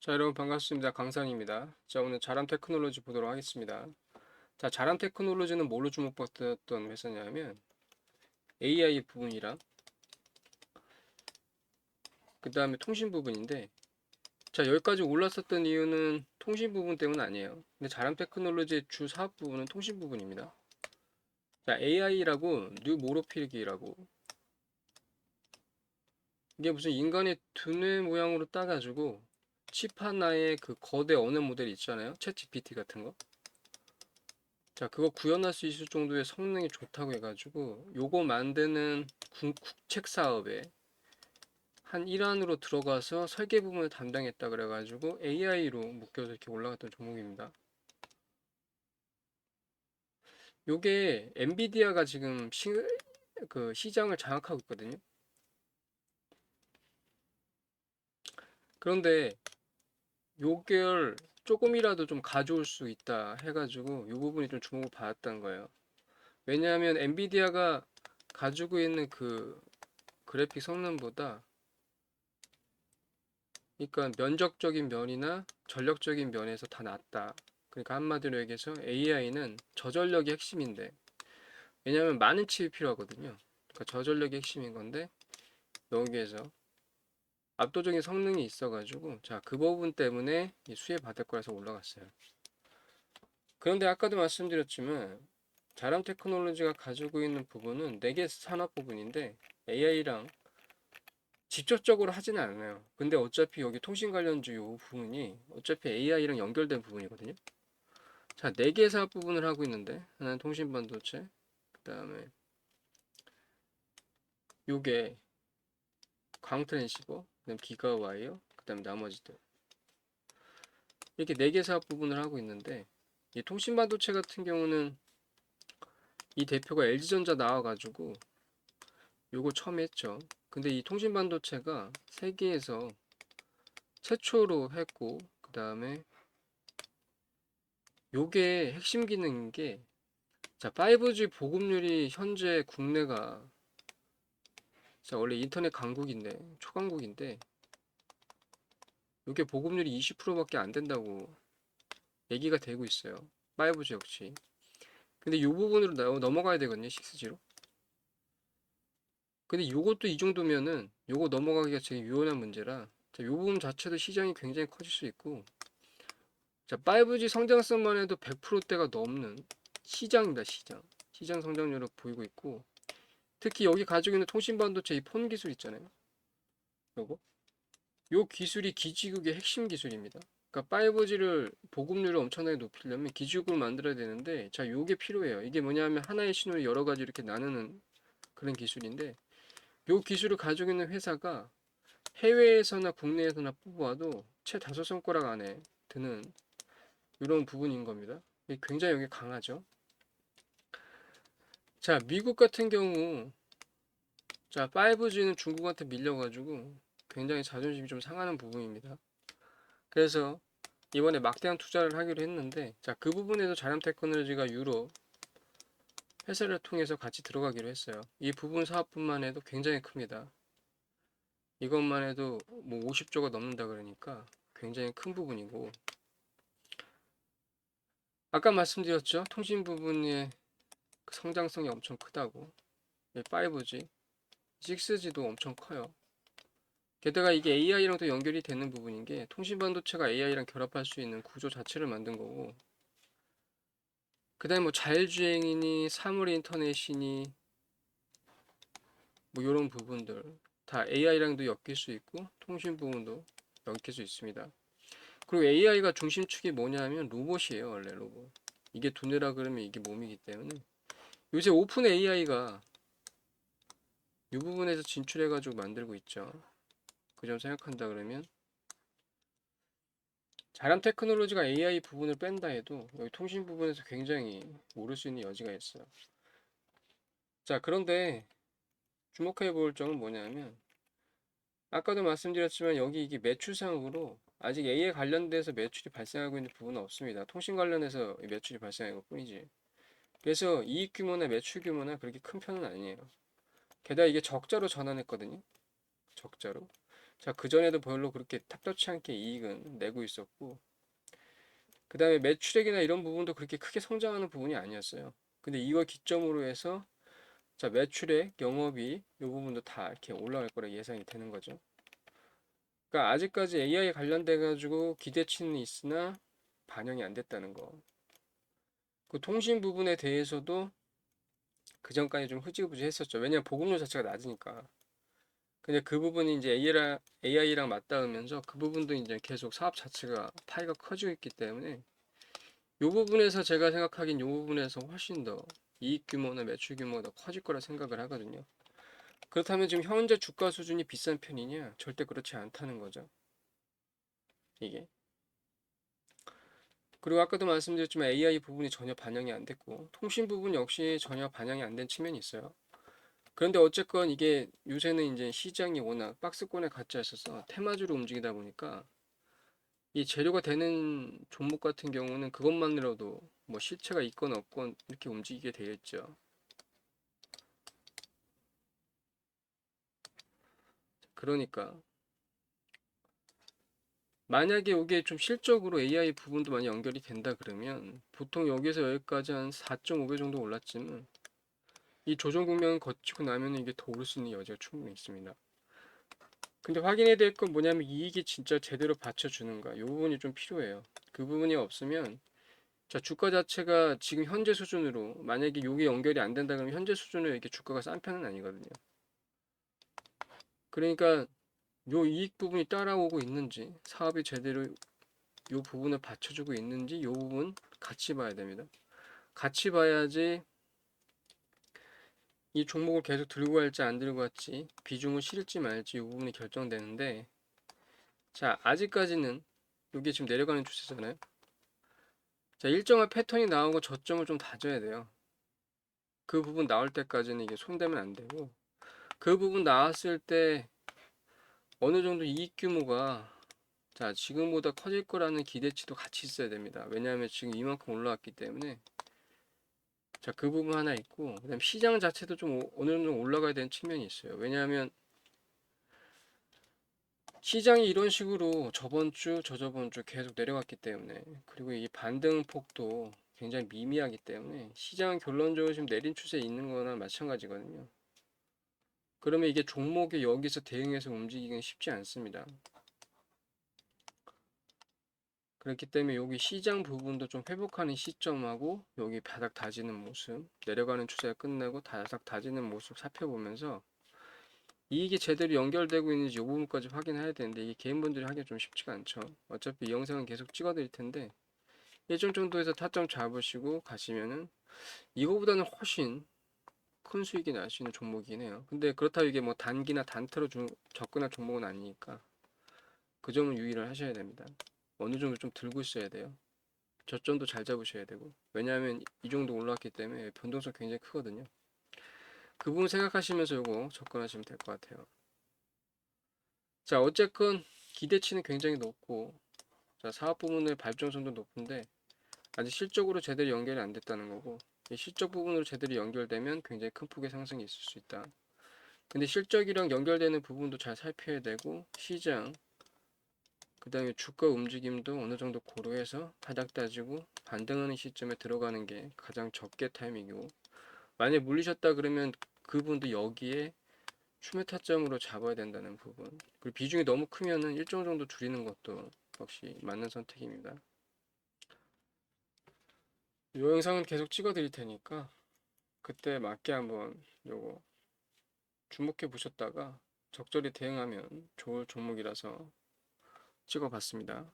자, 여러분 반갑습니다. 강산입니다. 자, 오늘 자람 테크놀로지 보도록 하겠습니다. 자, 자람 테크놀로지는 뭘로 주목받았던 회사냐면 AI 부분이랑 그 다음에 통신 부분인데 자, 여기까지 올랐었던 이유는 통신 부분 때문 아니에요. 근데 자람 테크놀로지의 주 사업 부분은 통신 부분입니다. 자, AI라고 뉴 모로필기라고 이게 무슨 인간의 두뇌 모양으로 따가지고 칩 하나에 그 거대 언어 모델 있잖아요. 챗 GPT 같은 거. 자, 그거 구현할 수 있을 정도의 성능이 좋다고 해가지고 요거 만드는 국, 국책 사업에 한 일환으로 들어가서 설계 부분을 담당했다 그래가지고 AI로 묶여서 이렇게 올라갔던 종목입니다. 요게 엔비디아가 지금 시, 그 시장을 장악하고 있거든요. 그런데 요걸 조금이라도 좀 가져올 수 있다 해가지고 이 부분이 좀 주목을 받았던 거예요. 왜냐하면 엔비디아가 가지고 있는 그 그래픽 성능보다 그러니까 면적적인 면이나 전력적인 면에서 다 낫다. 그러니까 한마디로 얘기해서 AI는 저전력이 핵심인데 왜냐하면 많은 칩이 필요하거든요. 그러니까 저전력이 핵심인 건데 여기에서 압도적인 성능이 있어가지고 자 그 부분 때문에 이 수혜 받을 거라서 올라갔어요. 그런데 아까도 말씀드렸지만 자람 테크놀로지가 가지고 있는 부분은 4개 산업 부분인데 AI랑 직접적으로 하지는 않아요. 근데 어차피 여기 통신 관련주 요 부분이 어차피 AI랑 연결된 부분이거든요. 자, 4개 사업 부분을 하고 있는데 하나는 통신 반도체, 그 다음에 요게 광 트랜시버, 그다음 기가 와이어, 그다음 나머지들 이렇게 네 개 사업 부분을 하고 있는데 이 통신 반도체 같은 경우는 이 대표가 LG전자 나와가지고 요거 처음 했죠. 근데 이 통신 반도체가 세계에서 최초로 했고 그 다음에 요게 핵심 기능인 게 자, 5G 보급률이 현재 국내가 자, 원래 인터넷 강국인데, 초강국인데, 이게 보급률이 20%밖에 안 된다고 얘기가 되고 있어요. 5G 역시. 근데 이 부분으로 나- 넘어가야 되거든요, 6G로. 근데 요것도 이 정도면은 요거 넘어가기가 되게 유연한 문제라 자, 요 부분 자체도 시장이 굉장히 커질 수 있고 자, 5G 성장성만 해도 100%대가 넘는 시장입니다, 시장. 시장 성장률을 보이고 있고 특히 여기 가지고 있는 통신 반도체 이 폰 기술 있잖아요. 요거. 요 기술이 기지국의 핵심 기술입니다. 그러니까 5G를 보급률을 엄청나게 높이려면 기지국을 만들어야 되는데 자, 요게 필요해요. 이게 뭐냐면 하나의 신호를 여러 가지 이렇게 나누는 그런 기술인데 요 기술을 가지고 있는 회사가 해외에서나 국내에서나 뽑아도 채 다섯 손가락 안에 드는 이런 부분인 겁니다. 굉장히 여기 강하죠. 자, 미국 같은 경우 자, 5G는 중국한테 밀려가지고 굉장히 자존심이 좀 상하는 부분입니다. 그래서 이번에 막대한 투자를 하기로 했는데 자, 그 부분에서 자람 테크놀로지가 유럽 회사를 통해서 같이 들어가기로 했어요. 이 부분 사업뿐만 해도 굉장히 큽니다. 이것만 해도 뭐 50조가 넘는다 그러니까 굉장히 큰 부분이고 아까 말씀드렸죠. 통신 부분의 그 성장성이 엄청 크다고. 5G, 6G도 엄청 커요. 게다가 이게 AI랑도 연결이 되는 부분인 게 통신 반도체가 AI랑 결합할 수 있는 구조 자체를 만든 거고 그다음에 뭐 자율주행이니 사물 인터넷이니 뭐 이런 부분들 다 AI랑도 엮일 수 있고 통신 부분도 엮일 수 있습니다. 그리고 AI가 중심축이 뭐냐면 로봇이에요 원래 로봇. 이게 두뇌라 그러면 이게 몸이기 때문에 요새 오픈 AI가 이 부분에서 진출해가지고 만들고 있죠. 그 점 생각한다 그러면 자람 테크놀로지가 AI 부분을 뺀다 해도 여기 통신 부분에서 굉장히 오를 수 있는 여지가 있어요. 자, 그런데 주목해 볼 점은 뭐냐면 아까도 말씀드렸지만 여기 이게 매출상으로 아직 AI 관련돼서 매출이 발생하고 있는 부분은 없습니다. 통신 관련해서 이 매출이 발생한 것 뿐이지. 그래서 이익 규모나 매출 규모나 그렇게 큰 편은 아니에요. 게다가 이게 적자로 전환했거든요. 적자로. 자, 그전에도 별로 그렇게 탑답치 않게 이익은 내고 있었고, 그 다음에 매출액이나 이런 부분도 그렇게 크게 성장하는 부분이 아니었어요. 근데 이걸 기점으로 해서, 자, 매출액, 영업이, 이 부분도 다 이렇게 올라갈 거라 예상이 되는 거죠. 그러니까 아직까지 AI 관련돼 가지고 기대치는 있으나 반영이 안 됐다는 거. 그 통신 부분에 대해서도 그 전까지 좀 흐지부지 했었죠. 왜냐면 보급률 자체가 낮으니까. 근데 그 부분이 이제 AI랑, AI랑 맞닿으면서 그 부분도 이제 계속 사업 자체가 파이가 커지고 있기 때문에 이 부분에서 제가 생각하기엔 이 부분에서 훨씬 더 이익 규모나 매출 규모가 더 커질 거라 생각을 하거든요. 그렇다면 지금 현재 주가 수준이 비싼 편이냐? 절대 그렇지 않다는 거죠. 이게. 그리고 아까도 말씀드렸지만 AI 부분이 전혀 반영이 안 됐고 통신 부분 역시 전혀 반영이 안 된 측면이 있어요. 그런데 어쨌건 이게 요새는 이제 시장이 워낙 박스권에 갇혀 있어서 테마주로 움직이다 보니까 이 재료가 되는 종목 같은 경우는 그것만으로도 뭐 실체가 있건 없건 이렇게 움직이게 되어 있죠. 그러니까 만약에 이게 좀 실적으로 AI 부분도 많이 연결이 된다 그러면 보통 여기서 여기까지 한 4.5배 정도 올랐지만 이 조정 국면 거치고 나면 이게 더 오를 수 있는 여지가 충분히 있습니다. 근데 확인해야 될 건 뭐냐면 이익이 진짜 제대로 받쳐주는가 이 부분이 좀 필요해요. 그 부분이 없으면 자 주가 자체가 지금 현재 수준으로 만약에 이게 연결이 안 된다 그러면 현재 수준으로 이렇게 주가가 싼 편은 아니거든요. 그러니까 요 이익 부분이 따라오고 있는지 사업이 제대로 요 부분을 받쳐주고 있는지 요 부분 같이 봐야 됩니다. 같이 봐야지 이 종목을 계속 들고 갈지 안 들고 갈지 비중을 실을지 말지 이 부분이 결정되는데 자 아직까지는 이게 지금 내려가는 추세잖아요. 자 일정한 패턴이 나오고 저점을 좀 다져야 돼요. 그 부분 나올 때까지는 이게 손대면 안 되고 그 부분 나왔을 때 어느 정도 이익 규모가 자 지금보다 커질 거라는 기대치도 같이 있어야 됩니다. 왜냐하면 지금 이만큼 올라왔기 때문에 자 그 부분 하나 있고 그다음 시장 자체도 좀 오- 어느 정도 올라가야 되는 측면이 있어요. 왜냐하면 시장이 이런 식으로 저번 주, 저저번 주 계속 내려갔기 때문에 그리고 이 반등 폭도 굉장히 미미하기 때문에 시장은 결론적으로 지금 내린 추세에 있는 거나 마찬가지거든요. 그러면 이게 종목이 여기서 대응해서 움직이기는 쉽지 않습니다. 그렇기 때문에 여기 시장 부분도 좀 회복하는 시점하고 여기 바닥 다지는 모습, 내려가는 추세가 끝나고 바닥 다지는 모습 살펴보면서 이익이 제대로 연결되고 있는지 이 부분까지 확인해야 되는데 이게 개인분들이 하기가 좀 쉽지가 않죠. 어차피 이 영상은 계속 찍어드릴 텐데 일정 정도에서 타점 잡으시고 가시면은 이거보다는 훨씬 큰 수익이 날 수 있는 종목이긴 해요. 근데 그렇다고 이게 뭐 단기나 단타로 주, 접근할 종목은 아니니까 그 점은 유의를 하셔야 됩니다. 어느 정도 좀 들고 있어야 돼요. 저점도 잘 잡으셔야 되고 왜냐하면 이 정도 올라왔기 때문에 변동성 굉장히 크거든요. 그 부분 생각하시면서 요거 접근하시면 될 것 같아요. 자 어쨌건 기대치는 굉장히 높고 자 사업 부분의 발전성도 높은데 아직 실적으로 제대로 연결이 안 됐다는 거고 이 실적 부분으로 제대로 연결되면 굉장히 큰 폭의 상승이 있을 수 있다. 근데 실적이랑 연결되는 부분도 잘 살펴야 되고 시장 그 다음에 주가 움직임도 어느 정도 고려해서 바닥 따지고 반등하는 시점에 들어가는 게 가장 적게 타이밍이고 만약 물리셨다 그러면 그분도 여기에 추매 타점으로 잡아야 된다는 부분 그리고 비중이 너무 크면은 일정 정도 줄이는 것도 역시 맞는 선택입니다. 이 영상은 계속 찍어 드릴 테니까 그때 맞게 한번 요거 주목해 보셨다가 적절히 대응하면 좋을 종목이라서 찍어 봤습니다.